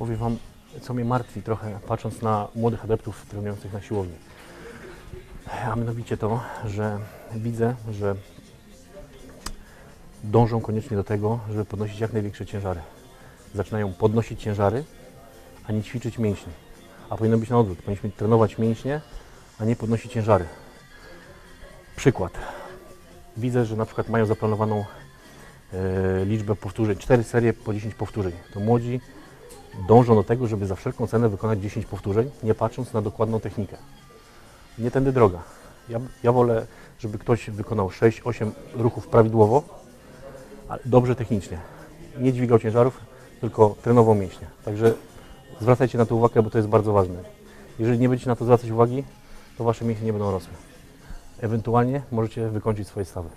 Wam, co mnie martwi trochę, patrząc na młodych adeptów trenujących na siłowni. A mianowicie to, że widzę, że dążą koniecznie do tego, żeby podnosić jak największe ciężary. Zaczynają podnosić ciężary, a nie ćwiczyć mięśni. A powinno być na odwrót. Powinniśmy trenować mięśnie, a nie podnosić ciężary. Przykład. Widzę, że na przykład mają zaplanowaną e, liczbę powtórzeń, 4 serie po 10 powtórzeń. To młodzi dążą do tego, żeby za wszelką cenę wykonać 10 powtórzeń, nie patrząc na dokładną technikę. Nie tędy droga. Ja, ja wolę, żeby ktoś wykonał 6-8 ruchów prawidłowo, ale dobrze technicznie. Nie dźwigał ciężarów, tylko trenował mięśnie. Także zwracajcie na to uwagę, bo to jest bardzo ważne. Jeżeli nie będziecie na to zwracać uwagi, to wasze mięśnie nie będą rosły. Ewentualnie możecie wykończyć swoje stawy.